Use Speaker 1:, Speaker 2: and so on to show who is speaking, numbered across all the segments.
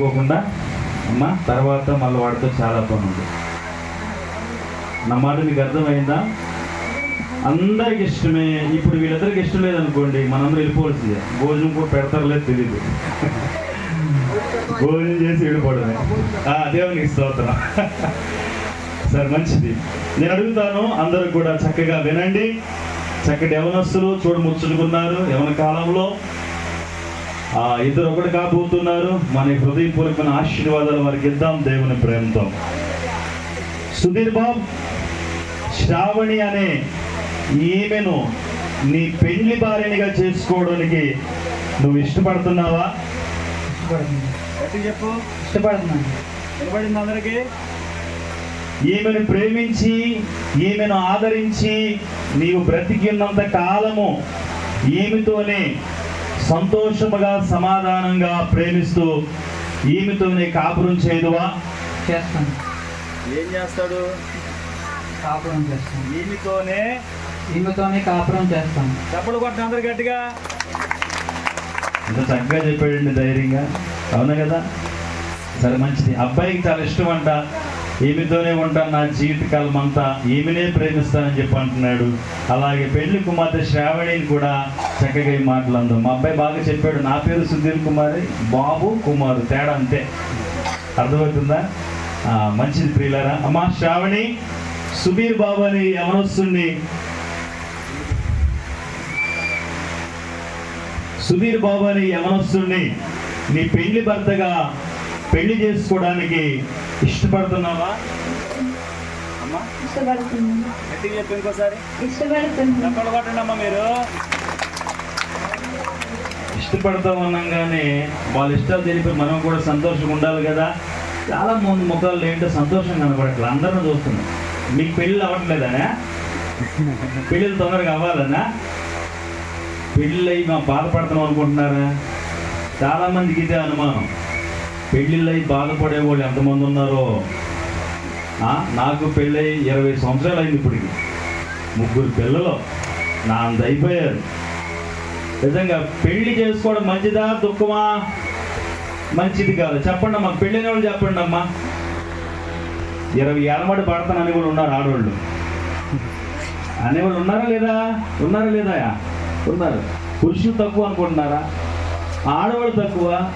Speaker 1: పోకుండా అమ్మా తర్వాత మళ్ళీ వాడితో చాలా పని ఉంది. నా మాట మీకు అర్థమైందా? అందరికి ఇష్టమే. ఇప్పుడు వీళ్ళందరికి ఇష్టం లేదనుకోండి మనందరూ వెళ్ళిపోవాల్సిందే. భోజనం కూడా పెడతారో లేదు తెలియదు భోజనం చేసి వెళ్ళిపోవడమే ఆ, దేవునికి స్తోత్రం. సరే మంచిది. నేను అడుగుతాను అందరూ కూడా చక్కగా వినండి. చక్కటి యవనస్తులు చూడముచ్చుకున్నారు యవన కాలంలో. ఇద్దరు ఒకటి కాబోతున్నారు. మన హృదయపూర్వకమైన ఆశీర్వాదాలు వారికి ఇద్దాం దేవుని ప్రేమతో. సుధీర్ బాబు శ్రావణి అనే ఈమెను నీ పెళ్ళి భార్యనిగా చేసుకోవడానికి నువ్వు ఇష్టపడుతున్నావా? చెప్పు
Speaker 2: ఇష్టపడుతున్నాను
Speaker 1: అందరికి ఈమెను ప్రేమించి ఈమెను ఆదరించి నీవు బ్రతికి ఉన్నంత కాలము ఈమెతోనే సంతోషముగా సమాధానంగా ప్రేమిస్తూ ఈమెతోనే కాపురం చేయదువా?
Speaker 2: చేస్తాను.
Speaker 1: ఏం చేస్తాడు?
Speaker 2: కాపురం చేస్తాను.
Speaker 1: ఈమెతోనే?
Speaker 2: ఈమెతోనే కాపురం చేస్తాను.
Speaker 1: చప్పలు కొట్టిన అందరు గట్టిగా. ఇంత చక్కగా చెప్పాడండి ధైర్యంగా. అవునా కదా? సరే మంచిది. అబ్బాయికి చాలా ఇష్టం అంట ఈమెతోనే ఉంటాను నా జీవితకాలం అంతా ఈమెనే ప్రేమిస్తానని చెప్పి అంటున్నాడు. అలాగే పెళ్ళి కుమార్తె శ్రావణిని కూడా చక్కగా ఈ మాటలు మా అబ్బాయి బాగా చెప్పాడు. నా పేరు సుధీర్ కుమారి బాబు కుమారు తేడా అంతే. అర్థమవుతుందా? మంచిది ప్రియులారా. అమ్మా శ్రావణి సుబీర్ బాబు అని ఎవరొస్తుంది సుధీర్ బాబు అని ఎవరొస్తుంది నీ పెళ్ళి భర్తగా పెళ్ళి చేసుకోవడానికి ఇష్టపడుతున్నావా? అమ్మా. గట్టిగా చెప్పు ఇంకోసారి. చెప్పలు మీరు. ఇష్టపడతాం వాళ్ళ ఇష్టాలు తెలిపి మనం కూడా సంతోషంగా ఉండాలి కదా. చాలా మంది ముఖాలు ఏంటో సంతోషం కనపడట్లేదు అందరిని చూస్తున్నాం. మీకు పెళ్ళి అవ్వట్లేదనా? పెళ్ళిళ్ళు తొందరగా అవ్వాలనా? పెళ్ళి అయ్యి మేము బాధపడుతున్నాం అనుకుంటున్నారా? చాలా మందికి ఇదే అనుమానం. పెళ్ళిళ్ళు అయి బాధపడే వాళ్ళు ఎంతమంది ఉన్నారో? నాకు పెళ్ళై ఇరవై సంవత్సరాలు అయింది ఇప్పటికి. ముగ్గురు పిల్లలు నా అంత అయిపోయారు. నిజంగా పెళ్ళి చేసుకోవడం మంచిదా దుఃఖమా? మంచిది కాదు. చెప్పండి అమ్మా పెళ్ళైన వాళ్ళు చెప్పండి అమ్మా. ఇరవై ఏళ్ళమడి పడతాను అని కూడా ఉన్నారు ఆడవాళ్ళు. అనేవాళ్ళు ఉన్నారా లేదా? ఉన్నారా లేదా? ఉన్నారు. పురుషులు తక్కువ అనుకుంటున్నారా? ఆడవాళ్ళు తక్కువ?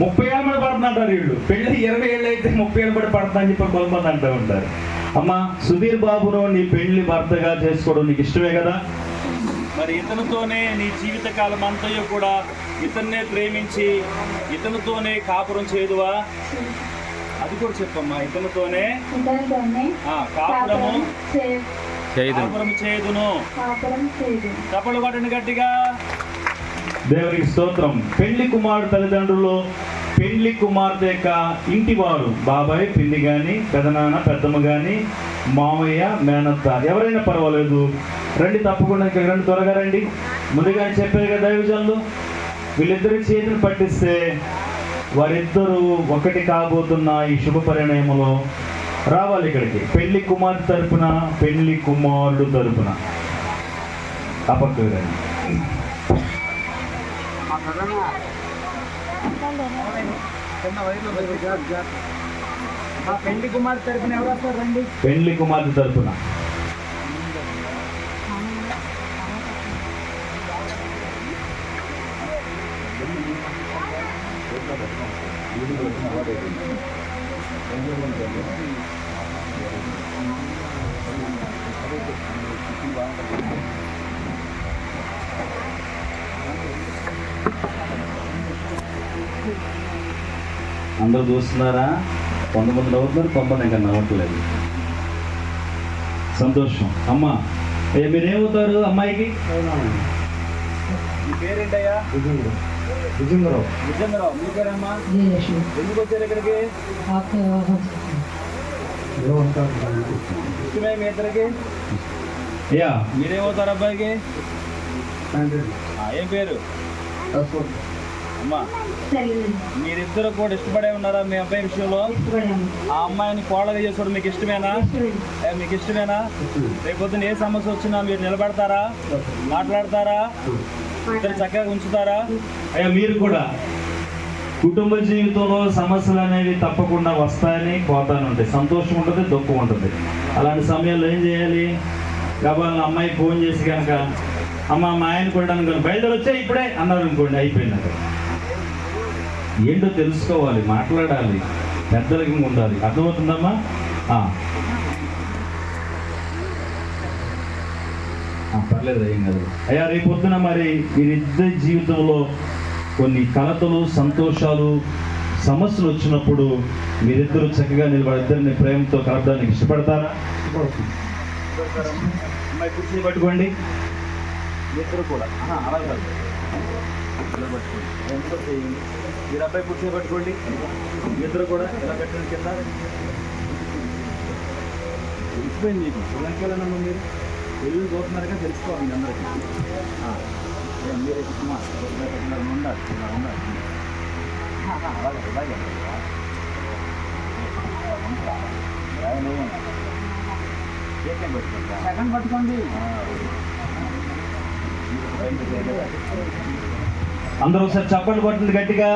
Speaker 1: ముప్పై ఏళ్ళ పడి పడుతుంటారు వీళ్ళు. పెళ్ళి ఇరవై ఏళ్ళు అయితే ముప్పై ఏళ్ళ పడి పడుతుందని అని చెప్పి కొంతమంది అంటూ ఉంటారు. అమ్మా సుధీర్ బాబును నీ పెళ్ళి భర్తగా చేసుకోవడం నీకు ఇష్టమే కదా? మరి ఇతనితోనే నీ జీవితకాలం అంతయు కూడా ఇతన్నే ప్రేమించి ఇతనితోనే కాపురం చేదువా? అది కూడా చెప్పమ్మా ఇతనితోనే
Speaker 3: ఇతనితోనే
Speaker 1: ఆ, కాపురము
Speaker 3: కాపురం
Speaker 1: చేదును.
Speaker 3: కాపురం చేయదు
Speaker 1: చప్పలు కొట్టండి గట్టిగా. దేవునికి స్తోత్రం. పెళ్ళి కుమారుడు తల్లిదండ్రులు పెళ్ళి కుమార్తె యొక్క ఇంటి వారు బాబాయ్ పిల్లి కానీ పెదనాన్న పెద్దమ్మ కానీ మామయ్య మేనత్త. ఎవరైనా పర్వాలేదు. రండి తప్పకుండా ఇక్కడ రండి త్వరగా రండి. ముందుగా చెప్పారు కదా దైవజనులు వీళ్ళిద్దరి చేతులు పట్టిస్తే వారిద్దరూ ఒకటి కాబోతున్న ఈ శుభ పరిణామంలో రావాలి ఇక్కడికి. పెళ్ళి కుమార్తె తరపున పెళ్ళి కుమారుడు తరపున.
Speaker 2: తప్పకుండా పెండ్లి కుమార్ తరపున ఎవరు వస్తారు రండి?
Speaker 1: పెండ్లి కుమార్ తరపున. అందరూ చూస్తున్నారా కొంతమంది నవ్వుతున్నారు కొంతమంది ఇంకా నవ్వట్లేదు. సంతోషం. అమ్మ ఏ మీరేమవుతారు అమ్మాయికి? మీ పేరేంటయ్యా? మీ పేరమ్మా? ఎందుకు వచ్చారు ఇక్కడికి? ఇష్టమే మీ ఇద్దరికి? యా. మీరేమవుతారు అబ్బాయికి? ఆ, ఏం పేరు? అమ్మా. మీరిద్దరు కూడా ఇష్టపడే ఉన్నారా మీ అబ్బాయి విషయంలో? ఆ అమ్మాయిని కోడగా చేసుకోవడం మీకు ఇష్టమేనా? మీకు ఇష్టమేనా? రేపు ఏ సమస్య వచ్చినా మీరు నిలబడతారా? మాట్లాడతారా? ఇద్దరు చక్కగా ఉంచుతారా? అయ్యా మీరు కూడా కుటుంబ జీవితంలో సమస్యలు అనేవి తప్పకుండా వస్తాయని కోతాను ఉంటాయి. సంతోషం ఉంటుంది దుఃఖం ఉంటుంది. అలాంటి సమయంలో ఏం చేయాలి? కాబట్టి అమ్మాయి ఫోన్ చేసి కనుక అమ్మ మా ఆయన కొట్టడానికి బయలుదేరి వచ్చే ఇప్పుడే అన్నారు అనుకోండి అయిపోయింది అక్కడ ఏంటో తెలుసుకోవాలి మాట్లాడాలి పెద్దలకి ఉండాలి. అర్థమవుతుందమ్మా? పర్లేదు ఏం కాదు. అయ్యా రేపు పొద్దున మరి మీరిద్దరి జీవితంలో కొన్ని కలతలు సంతోషాలు సమస్యలు వచ్చినప్పుడు మీరిద్దరూ చక్కగా నిలబడి ఇద్దరిని ప్రేమతో కలపడానికి ఇష్టపడతారా? కుర్చీ పట్టుకోండి. ఇద్దరు కూడా. అలా కాదు. ఎంత చేయండి మీరు అబ్బాయి కుర్చీ పట్టుకోండి ఇద్దరు కూడా ఇలా పెట్టండి కింద తెలిసిపోయింది మీకు శ్రీలంకలోనమ్మా మీరు తెలుగు చూస్తున్నారుగా తెలుసుకోవాలి మీ అందరికీ మీరు పెట్టినారు, ఉండాలి ఇలా ఉండాలి అలాగే అలాగే?
Speaker 2: సెకండ్ పట్టుకోండి
Speaker 1: అందరూ ఒకసారి చప్పట్లు కొట్టండి గట్టిగా.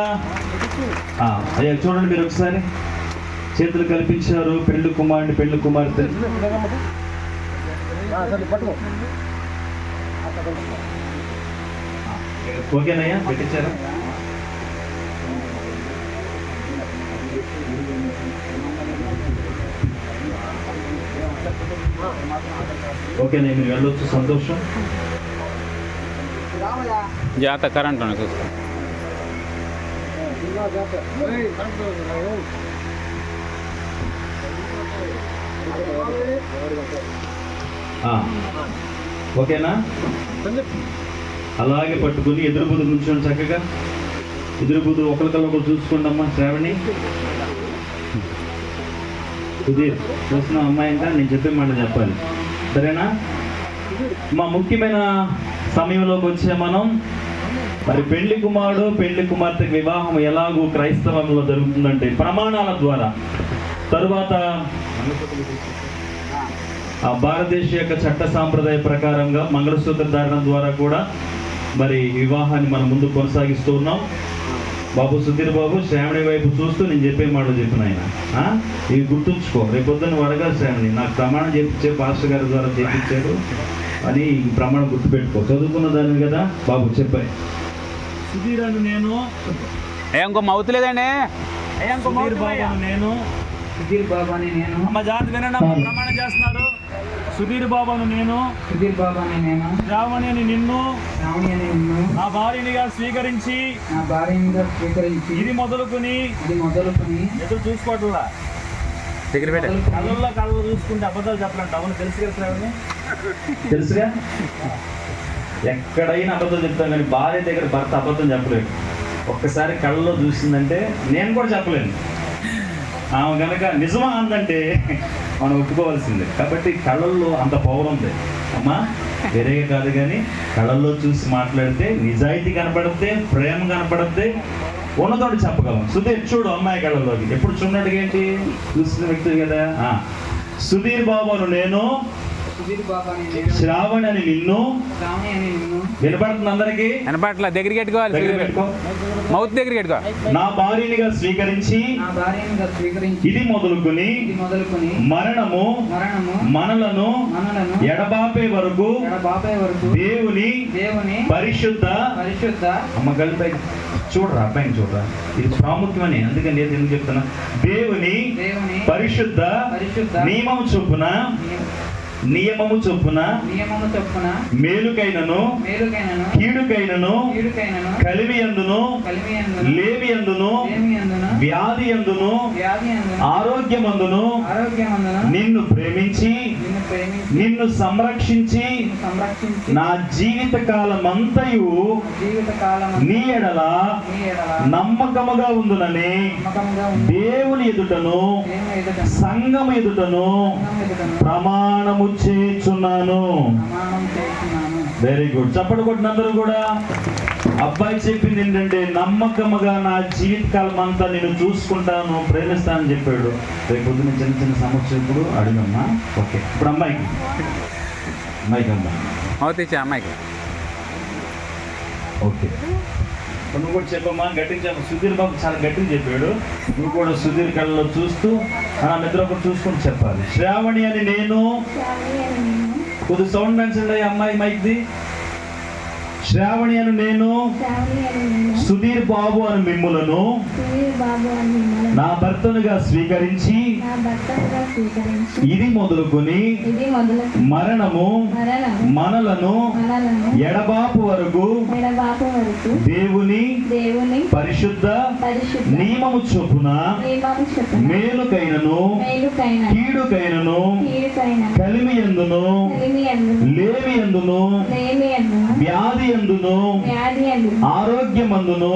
Speaker 1: అయ్యా చూడండి మీరు ఒకసారి. చేతులు కల్పించారు పెళ్ళి కుమారుని పెళ్ళి కుమార్తె ఓకేనయ్యా పెట్టించారా? ఓకేనా మీరు వెళ్ళొచ్చు సంతోషం.
Speaker 4: జాత కరెంట్ ఉంది చూసుకో
Speaker 1: ఓకేనా? అలాగే పట్టుకుని ఎదురు బుద్ధి కూర్చోండి చక్కగా. ఎదురు బుద్ధి ఒకరికల్లా ఒకరు చూసుకోండి అమ్మా శ్రావణి. సుధీర్ చూసిన అమ్మాయి ఇంకా నేను చెప్పే మాట చెప్పాలి. సరేనా? మా ముఖ్యమైన సమయంలోకి వచ్చే మనం మరి పెళ్ళి కుమారుడు పెళ్ళి కుమార్తెకి వివాహం ఎలాగూ క్రైస్తవంలో జరుగుతుందంటే ప్రమాణాల ద్వారా. తరువాత ఆ భారతదేశ యొక్క చట్ట సాంప్రదాయ ప్రకారంగా మంగళసూత్ర ధారణ ద్వారా కూడా మరి వివాహాన్ని మనం ముందు కొనసాగిస్తూ ఉన్నాం. బాబు సుధీర్ బాబు శ్రావణి వైపు చూస్తూ నేను చెప్పే మాట చెప్పిన ఆయన ఇవి గుర్తుంచుకో. రేపు పొద్దున్న వడగా శ్రావణి. నాకు ప్రమాణం చేపించే పాస్టర్ గారి ద్వారా చేపించారు. అని ప్రమాణం గుర్తుపెట్టుకో. చదువుకున్న దాన్ని కదా? బాబు చెప్పాయి సుధీర్ అని నేను
Speaker 4: ఏ ఇంకో మౌత్ లేదండి
Speaker 1: సుధీర్ బాబు అని నేను.
Speaker 2: సుధీర్ బాబా అని నేను.
Speaker 1: అమ్మ జాతి వినండి అమ్మ, ప్రమాణం చేస్తున్నారు. సుధీర్ బాబాను నేను.
Speaker 2: సుధీర్ బాబా అని నేను.
Speaker 1: శ్రావణి అని నిన్ను.
Speaker 2: రావణి అని నిన్ను.
Speaker 1: నా భార్యనిగా స్వీకరించి.
Speaker 2: నా భార్యగా స్వీకరించి.
Speaker 1: ఇది మొదలుకొని.
Speaker 2: ఇది మొదలుకొని.
Speaker 1: ఎదురు చూసుకోవట్లా?
Speaker 4: దగ్గర పెట్టే.
Speaker 1: కళ్ళల్లో కళ్ళు చూసుకుంటే అబద్ధాలు చెప్పాలంట అవును తెలుసు కదా శ్రావణి తెలుసుగా? ఎక్కడైనా అబద్ధం చెప్తాం కానీ భార్య దగ్గర భర్త అబద్ధం చెప్పలేడు. ఒక్కసారి కళ్ళలో చూసిందంటే నేను కూడా చెప్పలేను. ఆమె కనుక నిజమా అందంటే మనం ఒప్పుకోవాల్సిందే. కాబట్టి కళ్ళల్లో అంత పవర్ ఉంది. అమ్మా వేరే కాదు కానీ కళ్ళల్లో చూసి మాట్లాడితే నిజాయితీ కనపడితే ప్రేమ కనపడితే ఉన్నతోటి చెప్పగలం. సుధీర్ చూడు అమ్మాయి కళ్ళలోకి ఎప్పుడు చూడడానికి ఏంటి? చూసిన వ్యక్తి కదా. సుధీర్ బాబును నేను శ్రావణ్ అని నిన్ను. వినపడుతుంది అందరికీ?
Speaker 4: వెనపట్ల దగ్గరికి
Speaker 1: పెట్టుకో.
Speaker 4: మౌత్ దగ్గరికి పెట్టుకో.
Speaker 1: నా భార్యనిగా స్వీకరించి
Speaker 2: నా భార్యగా స్వీకరించి.
Speaker 1: ఇది మొదలుకొని
Speaker 2: ఇది మొదలుకొని
Speaker 1: మరణము
Speaker 2: మరణము
Speaker 1: మనలను
Speaker 2: మనలను
Speaker 1: ఎడబాపే వరకు దేవుని
Speaker 2: దేవుని
Speaker 1: పరిశుద్ధ
Speaker 2: పరిశుద్ధ
Speaker 1: అమ్మ కలిపై చూడరా అబ్బాయిని చూడరా? ఇది ప్రాముఖ్యమని అందుకని నేను ఎందుకు చెప్తున్నా? దేవుని
Speaker 2: దేవుని
Speaker 1: పరిశుద్ధ
Speaker 2: పరిశుద్ధ
Speaker 1: నియమం చొప్పున నియమము చొప్పున
Speaker 2: నియమము చొప్పున
Speaker 1: మేలుకైనను
Speaker 2: మేలుకైనను
Speaker 1: కీడుకైనను
Speaker 2: కీడుకైనను
Speaker 1: కలిమి అందును లేమి అందును
Speaker 2: లేమి అందును
Speaker 1: వ్యాధి అందును
Speaker 2: వ్యాధి అందును
Speaker 1: ఆరోగ్యమందును
Speaker 2: ఆరోగ్యం అందును
Speaker 1: నిన్ను ప్రేమించి
Speaker 2: నిన్ను ప్రేమించి
Speaker 1: నిన్ను సంరక్షించి
Speaker 2: సంరక్షించి
Speaker 1: నా జీవిత కాలమంతయు
Speaker 2: జీవిత కాలం
Speaker 1: నీ ఎడల
Speaker 2: నీ ఎడల
Speaker 1: నమ్మకముగా
Speaker 2: ఉంది
Speaker 1: దేవుని ఎదుటను సంఘం ఎదుటను ప్రమాణము చేస్తున్నాను. వెరీ గుడ్ చప్పటి కొట్టినందరూ కూడా. అబ్బాయి చెప్పింది ఏంటంటే నమ్మకముగా నా జీవితకాలం అంతా నేను చూసుకుంటాను ప్రేమిస్తానని చెప్పాడు. రేపు పొద్దున్న చిన్న చిన్న సమస్య ఇప్పుడు అడిగమ్మా. ఓకే ఇప్పుడు అమ్మాయికి. అమ్మాయికి అమ్మా.
Speaker 4: మౌత్ ఇచ్చే అమ్మాయికి.
Speaker 1: ఓకే. నువ్వు కూడా చెప్పమ్మా గట్టిగా చెప్ప సుధీర్ బాబు చాలా గట్టిగా చెప్పాడు. నువ్వు కూడా సుధీర్ కళ్ళలో చూస్తూ ఆ నిద్ర ఒకటి చూసుకుంటూ చెప్పాలి. శ్రావణి అని నేను. కొద్ది సౌండ్ పెంచండి ఈ అమ్మాయి మైక్ది. శ్రావణి అని నేను సుధీర్ బాబు అని మిమ్ములను నా భర్తనుగా స్వీకరించి ఇది మొదలుకొని మరణము మనలను ఎడబాపు వరకు దేవుని పరిశుద్ధ నియమము చొప్పున మేలుకైనను
Speaker 3: మేలుకైన
Speaker 1: కీడుకైనను
Speaker 3: కీడుకైన
Speaker 1: కలిమి ఎందును లేమి ఎందును వ్యాధి ఎందును
Speaker 3: వ్యాధి అందును
Speaker 1: ఆరోగ్యమందును.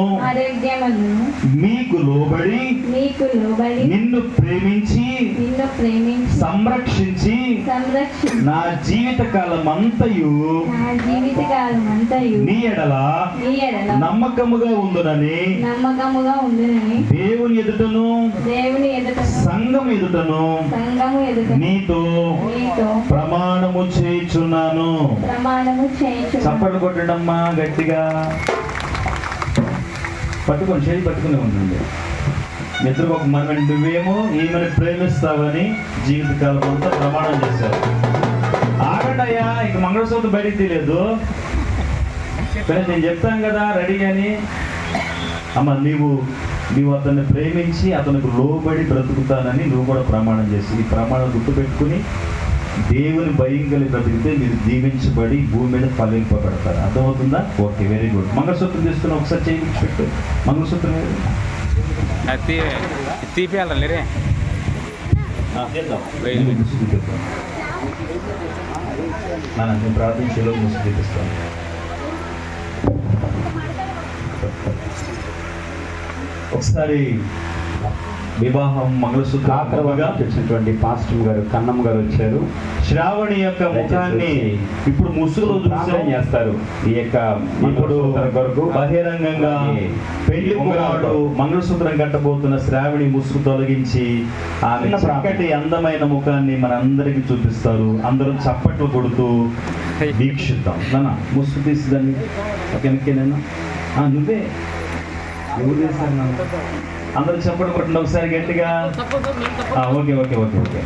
Speaker 1: మీకు లోబడి
Speaker 3: నీకు లోబడి
Speaker 1: నిన్ను ప్రేమించి
Speaker 3: నిన్ను ప్రేమించి
Speaker 1: సంరక్షించి
Speaker 3: సంరక్షించి
Speaker 1: నా జీవిత కాలమంతయు
Speaker 3: నా జీవితకాలం అంతయు
Speaker 1: నీ ఎడల
Speaker 3: నీ ఎడల
Speaker 1: నమ్మకముగా ఉండునని
Speaker 3: నమ్మకముగా ఉండునని
Speaker 1: దేవుని ఎదుటను
Speaker 3: దేవుని ఎదుట
Speaker 1: సంఘం ఎదుటను
Speaker 3: సంఘము ఎదుట
Speaker 1: నీతో
Speaker 3: నీతో
Speaker 1: ప్రమాణము చేయుచున్నాను.
Speaker 3: ప్రమాణము చేయించు
Speaker 1: చప్పట్లు కొట్టడమ్మా గట్టిగా. పట్టుకొని చేయి పట్టుకుని ఉండండి నిద్రకు ఒక మనం నువ్వేమో ఈమెను ప్రేమిస్తావని జీవితకాలం అంతా ప్రమాణం చేశారు. ఆగండయ్యా ఇక మంగళసూత్రం బయటికి తెలియదు నేను చెప్తాను కదా రెడీ అని. అమ్మ నీవు నీవు అతన్ని ప్రేమించి అతనికి లోబడి బ్రతుకుతానని నువ్వు కూడా ప్రమాణం చేసి ఈ ప్రమాణం గుర్తుపెట్టుకుని దేవుని భయం కలిగి బ్రతికితే మీరు దీవించబడి భూమి మీద ఫలింపబడతారు. అర్థమవుతుందా? ఓకే వెరీ గుడ్ మంగళసూత్రం తీసుకుని ఒకసారి చేయించి పెట్టు. మంగళసూత్రం ఏది?
Speaker 4: అది తీ తీపియాలి లేరే?
Speaker 1: ఆ, చేద్దాం.
Speaker 4: వెయ్యి.
Speaker 1: నేను ప్రార్థించేలో ముసుగు చూపిస్తాను ఒకసారి వివాహం మంగళసూత్రం
Speaker 2: కాకరవాగా వచ్చినటువంటి పాస్టర్ గారు కన్నమ్మ గారు వచ్చారు.
Speaker 1: శ్రావణి యొక్క ముఖాన్ని ఇప్పుడు ముసుగులో చూసాం.
Speaker 2: చేస్తారు. ఈ యొక్క
Speaker 1: ఇప్పుడు
Speaker 2: మంగళసూత్రం కొరకు
Speaker 1: బహిరంగంగా పెళ్ళి కుమారుడు మంగళసూత్రం కట్టబోతున్న శ్రావణి ముసుగు తొలగించి ఆమె. చక్కటి అందమైన ముఖాన్ని మనందరికి చూపిస్తారు. అందరూ చప్పట్లు కొడుతూ వీక్షిద్దాం. నాన్న ముసుగు తీసి దాన్ని ఆ, నువ్వే. ఎవరు చేశారు నాన్న? అందరూ చప్పట్లు కొట్టండి ఒకసారి గట్టిగా. Okay okay okay okay okay.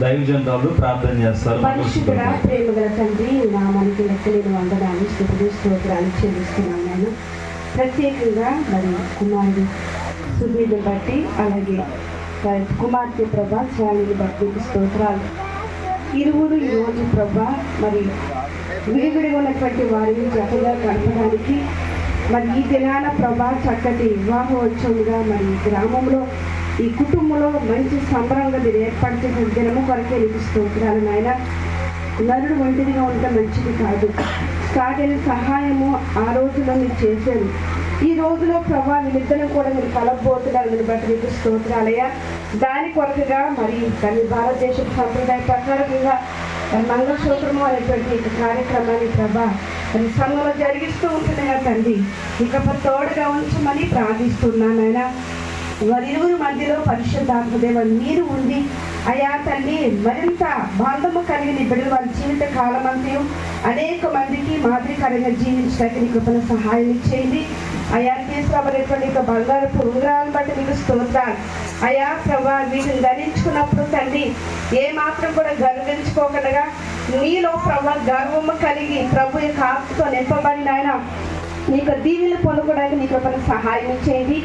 Speaker 1: దైవజనులు ప్రార్థన చేస్తారు.
Speaker 5: పరిశుద్ధుడ ప్రేమ గల తండ్రి నామానికి లెక్కలేని వందనాలు స్థుతులు స్తోత్రాలు చెల్లిస్తున్నాను నేను ప్రత్యేకంగా మరి కుమారుడు సుధీర్ని బట్టి అలాగే కుమార్తె ప్రభా స్వామిని బట్టి స్తోత్రాలు. ఇరువురు ఈరోజు ప్రభా మరి విడివిడిగా ఉన్నటువంటి వారిని చక్కగా గడపడానికి మరి ఈ తెలంగాణ ప్రభా చక్కటి వివాహోత్సవంగా మరి గ్రామంలో ఈ కుటుంబంలో మంచి సంబరంగా మీరు ఏర్పాటు చేసిన దినము కొరకే నీకు స్తోత్రాలు నాయన. నరుడు ఒంటిదిగా ఉంటే మంచిది కాదు. సాగిన సహాయము ఆ రోజులో మీరు చేశారు. ఈ రోజులో ప్రభా వీళ్ళిద్దరిని కూడా మీరు కలబోతున్నారు. మీరు బట్టి మీకు స్తోత్రాలయ్యా దాని కొరకుగా మరి కానీ భారతదేశ సంప్రదాయ ప్రకారంగా మంగళసూత్రము అనేటువంటి కార్యక్రమాన్ని ప్రభా మరి సంఘంలో జరిగిస్తూ ఉంటున్నాయా తండ్రి? ఇకపై తోడుగా ఉంచమని ప్రార్థిస్తున్నాను ఆయన వారిరువురి మధ్యలో పరిశుద్ధాత్మదేవ మీరు ఉండి అయా తల్లి మరింత బాంధము కలిగిన బిడ్డలు వారి జీవిత కాలమంతయు అనేక మందికి మాదిరికరంగా జీవించడానికి నీ కృపణ సహాయం ఇచ్చేయండి అయా తీసుకురాబడేటువంటి యొక్క బంగారపు ఉంగరాలను బట్టి మీకు స్తోత్రాలు. అయా ప్రభా వీటిని ధరించుకున్నప్పుడు తండ్రి ఏ మాత్రం కూడా గర్వించుకోకుండా నీలో ప్రభా గర్వము కలిగి ప్రభు యొక్క ఆత్మతో నింపబడిన ఆయన నీకు దీవెనలు పొందుకోవడానికి నీకు ఒక సహాయం చేయండి.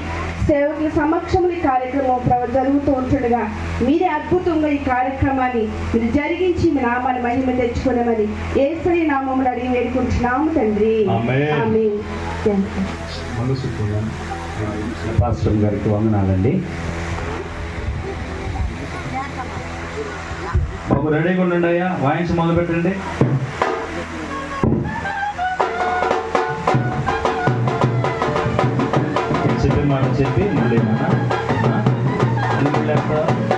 Speaker 5: సేవకుల సమక్షంలో ఈ కార్యక్రమం జరుగుతూ ఉంటుండగా మీరే అద్భుతంగా ఈ కార్యక్రమాన్ని మీరు జరిగించి మీ నామాన్ని మహిమ తెచ్చుకునేమని ఏసరి నామములు అడిగి వేడుకుంటున్నాము తండ్రి.
Speaker 2: పాస్టర్ గారికి వందనాలండి.
Speaker 1: బాబు రెడీగా ఉండండి అయ్యా. వాయించి మొదలు పెట్టండి మాట చెప్పి మళ్ళీ మన ఎందుకు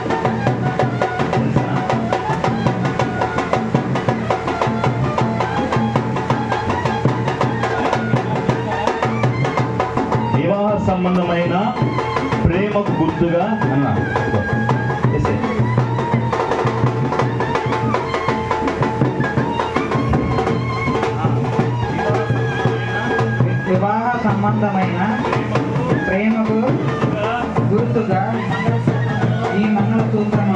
Speaker 2: ఈ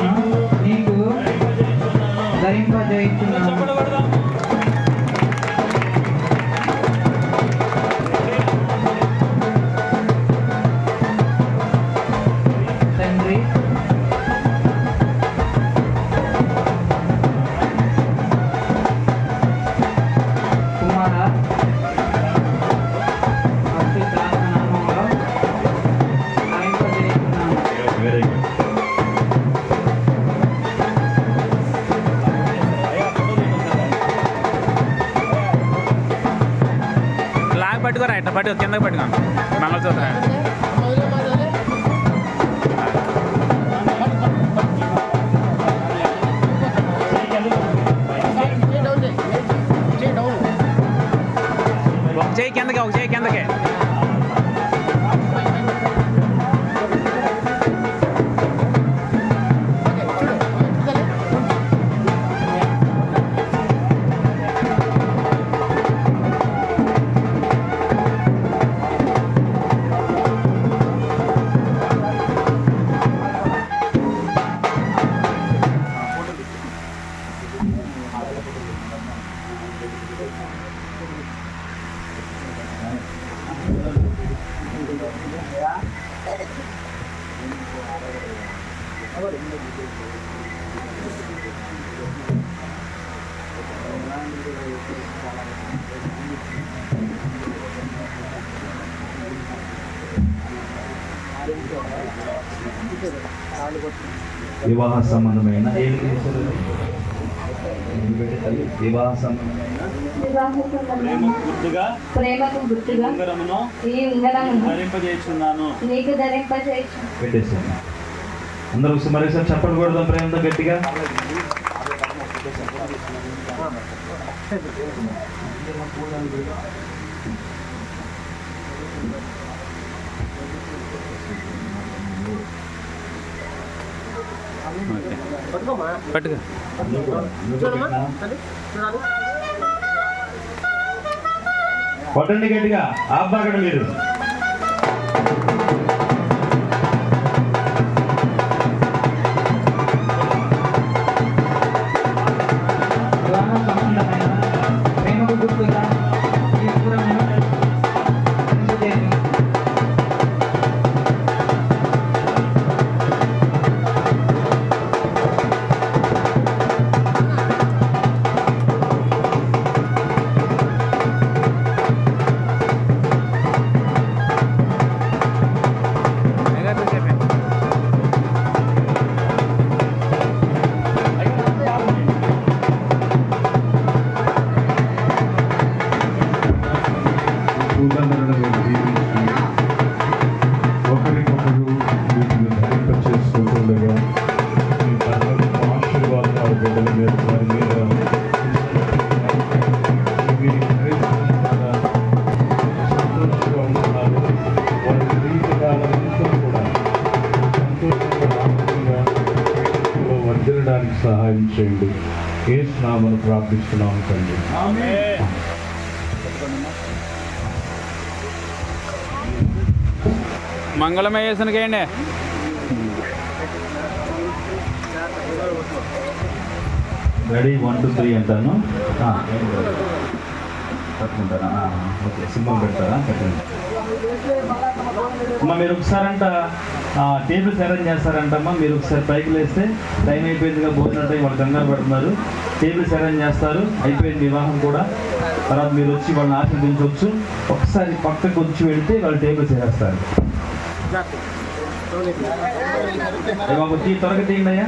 Speaker 4: పట్టుకోరా ఇట్లా పట్టుకో కిందకి పట్టుకో. మంగళసూత్రం ఒక చేయి కిందకి ఒక చేయి కిందకి.
Speaker 1: వివాహ సంబంధమైన తల్లి? వివాహ సంబంధమైన
Speaker 3: వివాహ సంబంధమైన
Speaker 1: గుర్తుగా
Speaker 3: ప్రేమకు గుర్తుగా
Speaker 1: ఉంగరమును
Speaker 3: ఈ ఉంగరమును
Speaker 1: ధరింపజేస్తున్నాను
Speaker 3: నీకు ధరింపజేయచ్చు
Speaker 1: అందరూ మరోసారి చెప్పండి కొడదాం ప్రేమతో గట్టిగా.
Speaker 4: ఓకే పట్టుకో.
Speaker 1: కొట్టండి గట్టిగా. ఆబ్బాకండి మీరు.
Speaker 6: ఏ స్నామను ప్రార్థిస్తున్నాము తండ్రి.
Speaker 4: మంగళమయ్యేసనికేయండి
Speaker 1: రెడీ? వన్ టూ త్రీ అంటాను. పట్టుకుంటారా ఆ, ఓకే సింబల్ పెడతారా? పెట్టండి. అమ్మా మీరు ఒకసారంట టేబుల్స్ అరేంజ్ చేస్తారంటమ్మా. మీరు ఒకసారి పైకి లేస్తే టైం అయిపోయిందిగా భోజనం టైం వాళ్ళు కంగారు పడుతున్నారు. టేబుల్స్ అరేంజ్ చేస్తారు అయిపోయింది వివాహం కూడా. తర్వాత మీరు వచ్చి వాళ్ళని ఆశీర్వదించవచ్చు. ఒకసారి పక్కకు వచ్చి వెళితే వాళ్ళు టేబుల్స్ వేస్తారు బాబు తీ త్వరగా తీయండి అయ్యా.